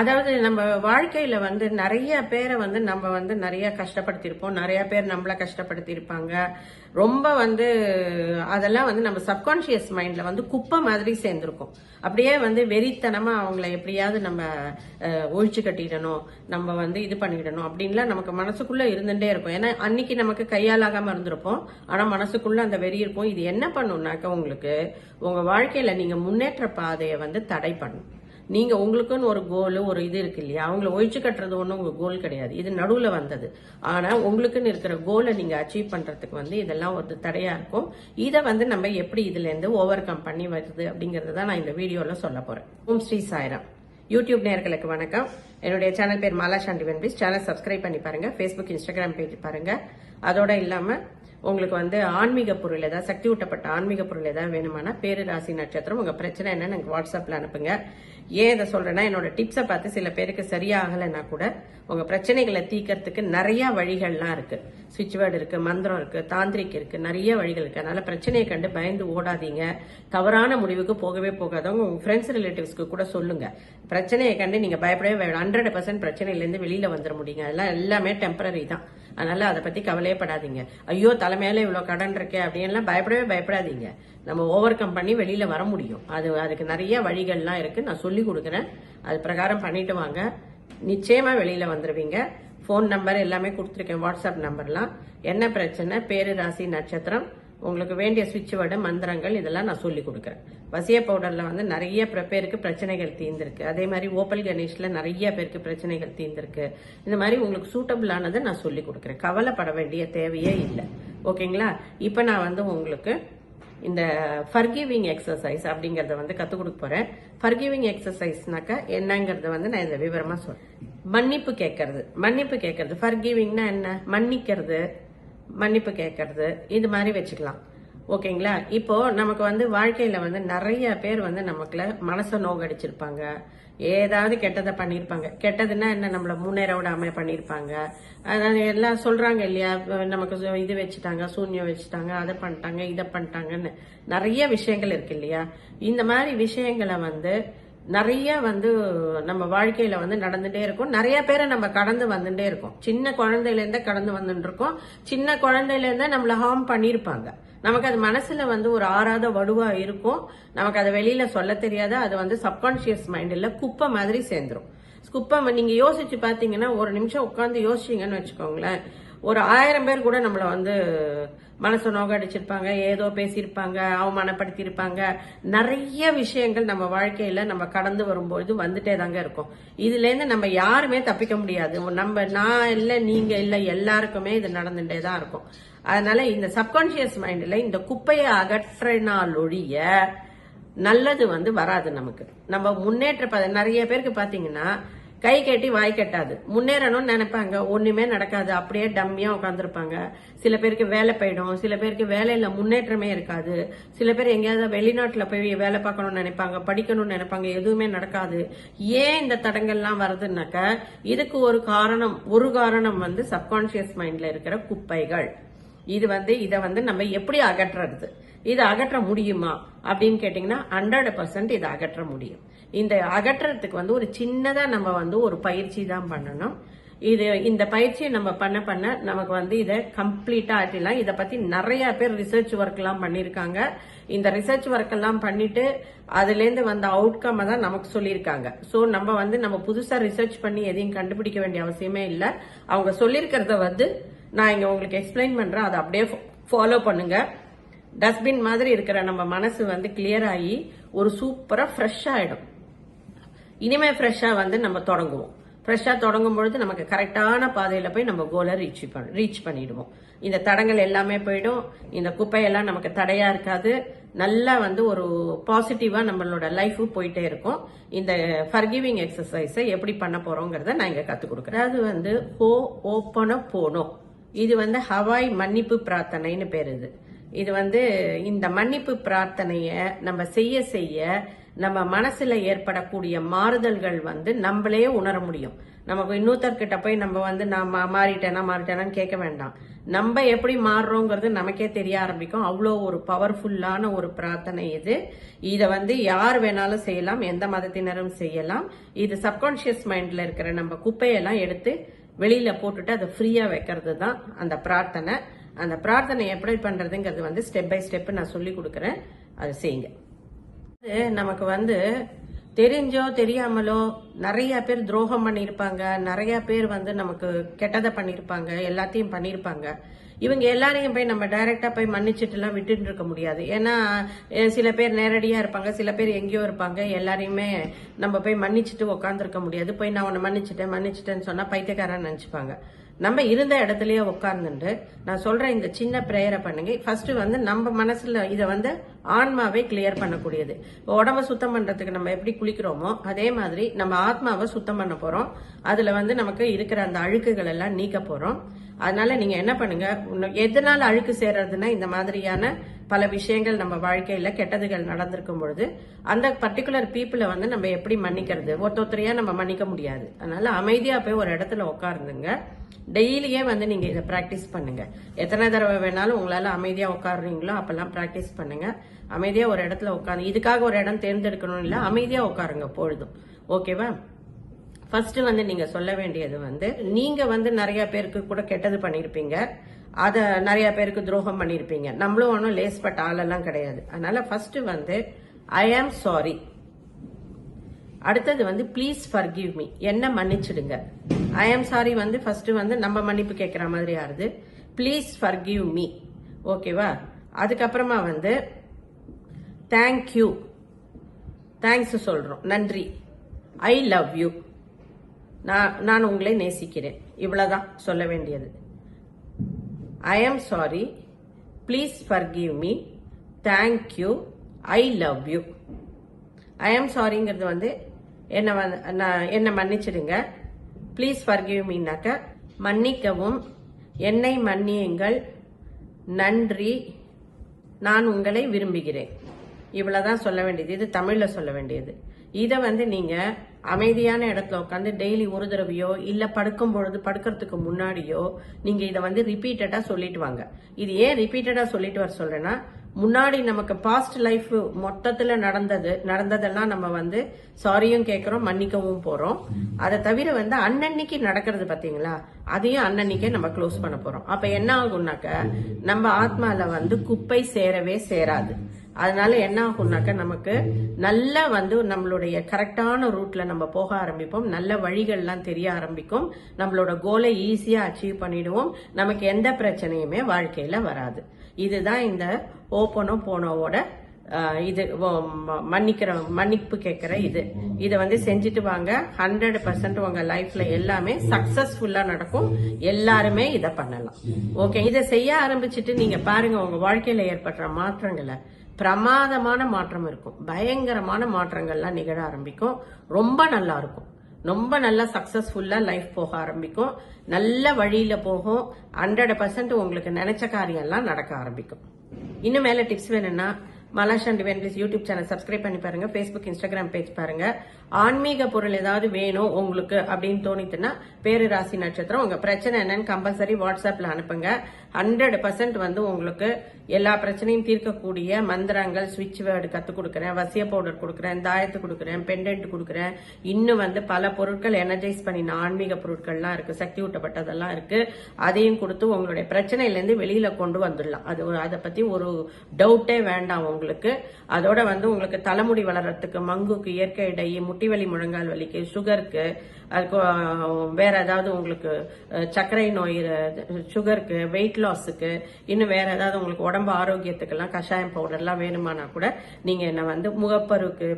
அதாவது நம்ம வாழ்க்கையில வந்து நிறைய பேரை வந்து நம்ம வந்து நிறைய கஷ்டப்படுத்தியிருப்போம். நிறைய பேர் நம்மள கஷ்டப்படுத்தியிருப்பாங்க. ரொம்ப வந்து அதெல்லாம் வந்து நம்ம சப்கான்ஷியஸ் மைண்ட்ல வந்து குப்பை மாதிரி சேர்ந்துருக்கும். அப்படியே வந்து வெறித்தனமா அவங்கள எப்படியாவது நம்ம ஒழிச்சு கட்டிடணும். நம்ம வந்து இது பண்ணிடணும் அப்படின்லாம் நமக்கு மனசுக்குள்ள இருந்துட்டே இருக்கும். ஏன்னா அன்னைக்கு நமக்கு கையாலாகாம இருந்திருப்போம். ஆனா மனசுக்குள்ள அந்த வெறி இருக்கும். இது என்ன பண்ணும்னாக்க உங்களுக்கு உங்க வாழ்க்கையில நீங்க முன்னேற்ற பாதையை வந்து தடை பண்ணும். நீங்க உங்களுக்குன்னு ஒரு கோல் ஒரு இது இருக்கு இல்லையா? அவங்கள ஒழிச்சு கட்டுறது ஒன்றும் உங்க கோல் கிடையாது. இது நடுவில் வந்தது. ஆனால் உங்களுக்குன்னு இருக்கிற கோலை நீங்க அச்சீவ் பண்றதுக்கு வந்து இதெல்லாம் ஒரு தடையா இருக்கும். இதை வந்து நம்ம எப்படி இதுலேருந்து ஓவர் கம் பண்ணி வருது அப்படிங்கறத தான் நான் இந்த வீடியோவில் சொல்ல போறேன். ஓம் ஸ்ரீ சாய்ராம். யூடியூப் நேர்களுக்கு வணக்கம். என்னுடைய சேனல் பேர் மாலா சாண்டி வென்பீஸ் சேனல் சப்ஸ்கிரைப் பண்ணி பாருங்க. ஃபேஸ்புக் இன்ஸ்டாகிராம் பேஜ் பாருங்க. அதோட இல்லாம உங்களுக்கு வந்து ஆன்மீக பொருள் ஏதாவது சக்தி ஊட்டப்பட்ட ஆன்மீக பொருள் ஏதாவது வேணுமானா பேரு ராசி நட்சத்திரம் உங்க பிரச்சனை என்னன்னு எனக்கு வாட்ஸ்அப்ல அனுப்புங்க. ஏன் இதை சொல்றேன்னா என்னோட டிப்ஸை பார்த்து சில பேருக்கு சரியாகலைன்னா கூட உங்க பிரச்சனைகளை தீக்கிறதுக்கு நிறைய வழிகள்லாம் இருக்கு. சுவிட்ச் வேர்டு இருக்கு மந்திரம் இருக்கு தாந்திரிக் இருக்கு நிறைய வழிகள் இருக்கு. அதனால பிரச்சனையை கண்டு பயந்து ஓடாதீங்க. தவறான முடிவுக்கு போகவே போகாதவங்க உங்க ஃப்ரெண்ட்ஸ் ரிலேட்டிவ்ஸ்க்கு கூட சொல்லுங்க. பிரச்சனையை கண்டு நீங்க பயப்படவே ஹண்ட்ரட் பர்சன்ட் பிரச்சனையிலேருந்து வெளியில வந்துட முடியுங்க. அதெல்லாம் எல்லாமே டெம்பரரி தான். அதனால அதை பத்தி கவலையே படாதீங்க. ஐயோ தலைமையில இவ்வளவு கடன் இருக்கே அப்படின்லாம் பயப்படவே பயப்படாதீங்க. நம்ம ஓவர் கம் பண்ணி வெளியில வர முடியும். அது அதுக்கு நிறைய வழிகள்லாம் இருக்கு. நான் சொல்லி கொடுக்குறேன். அது பிரகாரம் பண்ணிட்டு வாங்க. நிச்சயமா வெளியில வந்துருவீங்க. ஃபோன் நம்பர் எல்லாமே கொடுத்துருக்கேன். வாட்ஸ்அப் நம்பர்லாம் என்ன பிரச்சனை? பேரு ராசி நட்சத்திரம். உங்களுக்கு வேண்டிய சுவிட்ச் வேர்டு மந்திரங்கள் இதெல்லாம் நான் சொல்லி கொடுக்குறேன். வசிய பவுடர்ல வந்து நிறைய பேருக்கு பிரச்சனைகள் தீர்ந்திருக்கு. அதே மாதிரி ஓப்பல் கணேஷ்ல நிறைய பேருக்கு பிரச்சனைகள் தீர்ந்திருக்கு. இந்த மாதிரி உங்களுக்கு சூட்டபிளானதை நான் சொல்லி கொடுக்குறேன். கவலைப்பட வேண்டிய தேவையே இல்லை. ஓகேங்களா இப்போ நான் வந்து உங்களுக்கு இந்த ஃபர்கிவிங் எக்ஸசைஸ் அப்படிங்கறத வந்து கத்துக் கொடுக்க போறேன். ஃபர்கிவிங் எக்ஸசைஸ்னாக்கா என்னங்கறத வந்து நான் இந்த விவரமா சொல்றேன். மன்னிப்பு கேட்கறது. மன்னிப்பு கேட்கறது. ஃபர்கிவிங்னா என்ன? மன்னிக்கிறது. மன்னிப்பு கேட்கறது. இது மாதிரி வச்சுக்கலாம். ஓகேங்களா? இப்போ நமக்கு வந்து வாழ்க்கையில வந்து நிறைய பேர் வந்து நமக்குல மனசை நோகடிச்சிருப்பாங்க. ஏதாவது கெட்டதை பண்ணியிருப்பாங்க கெட்டதுன்னா என்ன? நம்மள முன்னேற விடாம பண்ணியிருப்பாங்க அதாவது எல்லாம் சொல்றாங்க இல்லையா? நமக்கு இது வச்சுட்டாங்க சூன்யம் வச்சுட்டாங்க அதை பண்ணிட்டாங்க இதை பண்ணிட்டாங்கன்னு. நிறைய விஷயங்கள் இருக்கு இல்லையா? இந்த மாதிரி விஷயங்களை வந்து நிறைய வந்து நம்ம வாழ்க்கையில வந்து நடந்துட்டே இருக்கும். நிறைய பேரை நம்ம கடந்து வந்துட்டே இருக்கோம். சின்ன குழந்தையில இருந்தே கடந்து வந்துட்டு இருக்கோம் சின்ன குழந்தையில இருந்தே நம்மள ஹார்ம் பண்ணியிருப்பாங்க நமக்கு அது மனசுல வந்து ஒரு ஆறாத வடுவா இருக்கும். நமக்கு அதை வெளியில சொல்ல தெரியாத. அது வந்து சப்கான்சியஸ் மைண்டில் குப்பை மாதிரி சேர்ந்துரும். குப்பை நீங்க யோசிச்சு பாத்தீங்கன்னா ஒரு நிமிஷம் உட்காந்து யோசிச்சீங்கன்னு வச்சுக்கோங்களேன். ஒரு ஆயிரம் பேர் கூட நம்மள வந்து மனசு நோகடிச்சிருப்பாங்க ஏதோ பேசியிருப்பாங்க அவமானப்படுத்தியிருப்பாங்க. நிறைய விஷயங்கள் நம்ம வாழ்க்கையில நம்ம கடந்து வரும்பொழுது வந்துட்டே தாங்க இருக்கும். இதுல இருந்து நம்ம யாருமே தப்பிக்க முடியாது. நம்ம நான் இல்ல நீங்க இல்ல எல்லாருக்குமே இது நடந்துட்டே தான் இருக்கும். அதனால இந்த சப்கான்சியஸ் மைண்ட்ல இந்த குப்பையை அகற்றினாலொழிய நல்லது வந்து வராது நமக்கு. நம்ம முன்னேற்ற நிறைய பேருக்கு பாத்தீங்கன்னா கை கட்டி வாய் கட்டாது. முன்னேறணும்னு நினைப்பாங்க. ஒண்ணுமே நடக்காது. அப்படியே டம்மியா உட்காந்துருப்பாங்க சில பேருக்கு வேலை போயிடும். சில பேருக்கு வேலையில முன்னேற்றமே இருக்காது. சில பேர் எங்கேயாவது வெளிநாட்டுல போய் வேலை பார்க்கணும்னு நினைப்பாங்க. படிக்கணும்னு நினைப்பாங்க. எதுவுமே நடக்காது. ஏன் இந்த தடங்கள்லாம் வருதுன்னாக்க இதுக்கு ஒரு காரணம் ஒரு காரணம் வந்து சப்கான்சியஸ் மைண்ட்ல இருக்கிற குப்பைகள். இது வந்து இதை வந்து நம்ம எப்படி அகற்றுறது? இதை அகற்ற முடியுமா? அப்படின்னு கேட்டிங்கன்னா ஹண்ட்ரட் பர்சன்ட் இதை அகற்ற முடியும். இந்த அகற்றுறதுக்கு வந்து ஒரு சின்னதாக நம்ம வந்து ஒரு பயிற்சி தான் பண்ணணும். இது இந்த பயிற்சியை நம்ம பண்ண பண்ண நமக்கு வந்து இதை கம்ப்ளீட்டா ஆட்டிடலாம் இதை பத்தி நிறைய பேர் ரிசர்ச் ஒர்க் எல்லாம் பண்ணிருக்காங்க இந்த ரிசர்ச் ஒர்க் எல்லாம் பண்ணிட்டு அதுல இருந்து வந்த அவுட்கம் தான் நமக்கு சொல்லியிருக்காங்க. சோ நம்ம வந்து நம்ம புதுசா ரிசர்ச் பண்ணி எதையும் கண்டுபிடிக்க வேண்டிய அவசியமே இல்லை. அவங்க சொல்லியிருக்கிறத வந்து நான் இங்க உங்களுக்கு எக்ஸ்பிளைன் பண்றேன். அதை அப்படியே ஃபாலோ பண்ணுங்க. டஸ்ட்பின் மாதிரி இருக்கிற நம்ம மனசு வந்து கிளியர் ஆகி ஒரு சூப்பரா ஃப்ரெஷ் ஆயிடும். இனிமே ஃப்ரெஷ்ஷாக வந்து நம்ம தொடங்குவோம். ஃப்ரெஷ்ஷாக தொடங்கும் பொழுது நமக்கு கரெக்டான பாதையில் போய் நம்ம கோலை ரீச் ரீச் பண்ணிடுவோம். இந்த தடங்கள் எல்லாமே போயிடும். இந்த குப்பையெல்லாம் நமக்கு தடையாக இருக்காது. நல்லா வந்து ஒரு பாசிட்டிவாக நம்மளோட லைஃபு போயிட்டே இருக்கும். இந்த ஃபர்கிவிங் எக்ஸசைஸை எப்படி பண்ண போகிறோங்கிறத நான் இங்கே கற்றுக் கொடுக்குறேன். அது வந்து ஹோ ஓப்பனாக போனோம் இது வந்து ஹவாய் மன்னிப்பு பிரார்த்தனைன்னு பேர் இது. இது வந்து இந்த மன்னிப்பு பிரார்த்தனையை நம்ம செய்ய செய்ய நம்ம மனசுல ஏற்படக்கூடிய மாறுதல்கள் வந்து நம்மளே உணர முடியும். நமக்கு இன்னொருத்தர்கிட்ட போய் நம்ம வந்து நான் மாறிட்டேனா மாறிட்டேனான்னு கேட்க வேண்டாம். நம்ம எப்படி மாறுறோங்கிறது நமக்கே தெரிய ஆரம்பிக்கும். அவ்வளோ ஒரு பவர்ஃபுல்லான ஒரு பிரார்த்தனை இது. இதை வந்து யார் வேணாலும் செய்யலாம் எந்த மதத்தினரும் செய்யலாம். இது சப்கான்ஷியஸ் மைண்ட்ல இருக்கிற நம்ம குப்பையெல்லாம் எடுத்து வெளியில போட்டுட்டு அதை ஃப்ரீயா வைக்கிறது தான் அந்த பிரார்த்தனை. அந்த பிரார்த்தனை எப்படி பண்றதுங்கிறது வந்து ஸ்டெப் பை ஸ்டெப் நான் சொல்லி கொடுக்குறேன். அதை செய்யுங்க. அது நமக்கு வந்து தெரிஞ்சோ தெரியாமலோ நிறைய பேர் துரோகம் பண்ணியிருப்பாங்க. நிறைய பேர் வந்து நமக்கு கெட்டதை பண்ணியிருப்பாங்க. எல்லாத்தையும் பண்ணியிருப்பாங்க. இவங்க எல்லாரையும் போய் நம்ம டைரக்டா போய் மன்னிச்சுட்டுலாம் விட்டுட்டு இருக்க முடியாது. ஏன்னா சில பேர் நேரடியா இருப்பாங்க. சில பேர் எங்கேயோ இருப்பாங்க. எல்லாரையுமே நம்ம போய் மன்னிச்சுட்டு உட்காந்துருக்க முடியாது. போய் நான் உன்னை மன்னிச்சிட்டேன் மன்னிச்சிட்டேன்னு சொன்னா பைத்தியக்காரன் நினைச்சுப்பாங்க. நம்ம இருந்த இடத்துலயே உட்கார்ந்துட்டு நான் சொல்ற இந்த சின்ன பிரேயரை பண்ணுங்க. ஃபர்ஸ்ட் வந்து நம்ம மனசுல இதை வந்து ஆன்மாவை கிளியர் பண்ணக்கூடியது. இப்போ உடம்ப சுத்தம் பண்றதுக்கு நம்ம எப்படி குளிக்கிறோமோ அதே மாதிரி நம்ம ஆத்மாவை சுத்தம் பண்ண போறோம். அதுல வந்து நமக்கு இருக்கிற அந்த அழுக்குகள் எல்லாம் நீக்க போறோம். அதனால நீங்க என்ன பண்ணுங்க? எதனால அழுக்கு சேர்றதுன்னா இந்த மாதிரியான பல விஷயங்கள் நம்ம வாழ்க்கையில கெட்டதுகள் நடந்திருக்கும் பொழுது அந்த பர்டிகுலர் பீப்புளை வந்து நம்ம எப்படி மன்னிக்கிறது? ஒருத்தொத்தரையா நம்ம மன்னிக்க முடியாது. அதனால அமைதியா போய் ஒரு இடத்துல உட்காருந்துங்க டெய்லியே வந்து நீங்க இதை பிராக்டிஸ் பண்ணுங்க. எத்தனை தடவை வேணாலும் உங்களால அமைதியா உட்காருறீங்களோ அப்பெல்லாம் பிராக்டிஸ் பண்ணுங்க. அமைதியா ஒரு இடத்துல உட்காந்து இதுக்காக ஒரு இடம் தேர்ந்தெடுக்கணும் இல்ல அமைதியா உட்காருங்க பொழுதும் ஓகேவா ஃபர்ஸ்ட் வந்து நீங்க சொல்ல வேண்டியது வந்து நீங்க வந்து நிறைய பேருக்கு கூட கெட்டது பண்ணிருப்பீங்க. அத நிறைய பேருக்கு துரோகம் பண்ணிருப்பீங்க. நம்மளும் ஒன்றும் லேஸ்பட்ட ஆளெல்லாம் கிடையாது. அதனால ஃபர்ஸ்ட் வந்து ஐ ஆம் சாரி அடுத்தது வந்து ப்ளீஸ் ஃபர்கிவ் மீ என்ன மன்னிச்சிடுங்க. ஐ ஆம் சாரி வந்து ஃபர்ஸ்ட் வந்து நம்ம மன்னிப்பு கேட்குற மாதிரி ஆறுது. ப்ளீஸ் ஃபர்கிவ் மீ ஓகேவா அதுக்கப்புறமா வந்து தேங்க்யூ தேங்க்ஸ் சொல்றோம். நன்றி. ஐ லவ் யூ நான் நான் உங்களை நேசிக்கிறேன். இவ்வளவுதான் சொல்ல வேண்டியது. I am sorry please forgive me thank you I love you I am சாரிங்கிறது வந்து என்ன வந்து நான் என்னை மன்னிச்சிடுங்க. ப்ளீஸ் ஃபர்கிவ் மீனாக்க மன்னிக்கவும். என்னை மன்னியுங்கள். நன்றி. நான் உங்களை விரும்புகிறேன். இவ்வளோதான் சொல்ல வேண்டியது. இது தமிழில் சொல்ல வேண்டியது. இதை வந்து நீங்கள் அமைதியான இடத்துல உட்காந்து டெய்லி ஒரு தடவையோ இல்ல படுக்கும் பொழுது படுக்கிறதுக்கு முன்னாடியோ நீங்க இதை வந்து ரிப்பீட்டடா சொல்லிட்டு வாங்க. இது ஏன் ரிப்பீட்டடா சொல்லிட்டு வர சொல்றேன்னா முன்னாடி நமக்கு பாஸ்ட் லைஃப் மொத்தத்துல நடந்தது நடந்ததெல்லாம் நம்ம வந்து சாரியும் கேட்கறோம் மன்னிக்கவும் போறோம். அதை தவிர வந்து அன்னன்னைக்கு நடக்கிறது பாத்தீங்களா? அதையும் அன்னன்னைக்கே நம்ம க்ளோஸ் பண்ண போறோம். அப்ப என்ன ஆகும்னாக்க நம்ம ஆத்மால வந்து குப்பை சேரவே சேராது. அதனால என்ன ஆகும்னாக்க நமக்கு நல்லா வந்து நம்மளுடைய கரெக்டான ரூட்ல நம்ம போக ஆரம்பிப்போம். நல்ல வழிகள்லாம் தெரிய ஆரம்பிக்கும். நம்மளோட கோலை ஈஸியா அச்சீவ் பண்ணிடுவோம். நமக்கு எந்த பிரச்சனையுமே வாழ்க்கையில வராது. இதுதான் இந்த ஓப்பனோ போனோவோட இது ம- மன்னிக்கிற மன்னிப்பு கேட்கிற இது. இதை வந்து செஞ்சுட்டு வாங்க. ஹண்ட்ரட் பர்சன்ட் உங்க லைஃப்ல எல்லாமே சக்சஸ்ஃபுல்லா நடக்கும். எல்லாருமே இதை பண்ணலாம். ஓகே இதை செய்ய ஆரம்பிச்சிட்டு நீங்க பாருங்க உங்க வாழ்க்கையில ஏற்படுற மாற்றங்களை. பிரமாதமான மாற்றம் இருக்கும். பயங்கரமான மாற்றங்கள்லாம் நிகழ ஆரம்பிக்கும். ரொம்ப நல்லா இருக்கும். ரொம்ப நல்லா சக்சஸ்ஃபுல்லாக லைஃப் போக ஆரம்பிக்கும். நல்ல வழியில் போகும். ஹண்ட்ரட் பர்சன்ட் உங்களுக்கு நினைச்ச காரியம்லாம் நடக்க ஆரம்பிக்கும். இன்னும் மேலே டிப்ஸ் வேணும்னா மலாஷ் and twenties YouTube channel subscribe பண்ணி பாருங்க. ஃபேஸ்புக் இன்ஸ்டாகிராம் பேஜ் பாருங்க. ஆன்மீக பொருள் ஏதாவது வேணும் உங்களுக்கு அப்படின்னு தோணித்துன்னா பேரு ராசி நட்சத்திரம். உங்க பிரச்சனை என்னன்னு கம்பல்சரி வாட்ஸ்அப்ல அனுப்புங்க. ஹண்ட்ரட் பர்சன்ட் வந்து உங்களுக்கு எல்லா பிரச்சனையும் தீர்க்கக்கூடிய மந்திரங்கள் சுவிட்ச் வேர்டு கற்றுக் கொடுக்குறேன். வசிய பவுடர் கொடுக்குறேன் தாயத்து கொடுக்குறேன் பெண்டன்ட் கொடுக்குறேன். இன்னும் வந்து பல பொருட்கள் எனர்ஜைஸ் பண்ணின ஆன்மீக பொருட்கள்லாம் இருக்கு. சக்தி ஊட்டப்பட்டதெல்லாம் இருக்கு. அதையும் கொடுத்து உங்களுடைய பிரச்சனையிலேருந்து வெளியில கொண்டு வந்துடலாம். அது ஒரு- அதை பத்தி ஒரு டவுட்டே வேண்டாம் உங்களுக்கு. அதோட வந்து உங்களுக்கு தலைமுடி வளர்றதுக்கு மங்குக்கு இயற்கை இடையே முட்டி வலி முழங்கால் வலிக்கு சுகருக்கு அதுக்கு வேற ஏதாவது உங்களுக்கு சர்க்கரை நோய் சுகருக்கு வெயிட் லாஸுக்கு இன்னும் வேற ஏதாவது உங்களுக்கு உடம்பு ஆரோக்கியத்துக்கெல்லாம் கஷாயம் பவுடர்லாம் வேணுமானா கூட நீங்க என்ன வந்து முகப்பருக்கு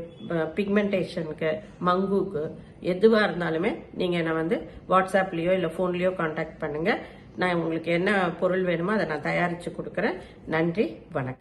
பிக்மெண்டேஷனுக்கு மங்குக்கு எதுவா இருந்தாலுமே நீங்க என்ன வந்து வாட்ஸ்அப்லயோ இல்ல போன்லயோ காண்டாக்ட் பண்ணுங்க. நான் உங்களுக்கு என்ன பொருள் வேணுமோ அதை நான் தயாரிச்சு கொடுக்குறேன். நன்றி வணக்கம்.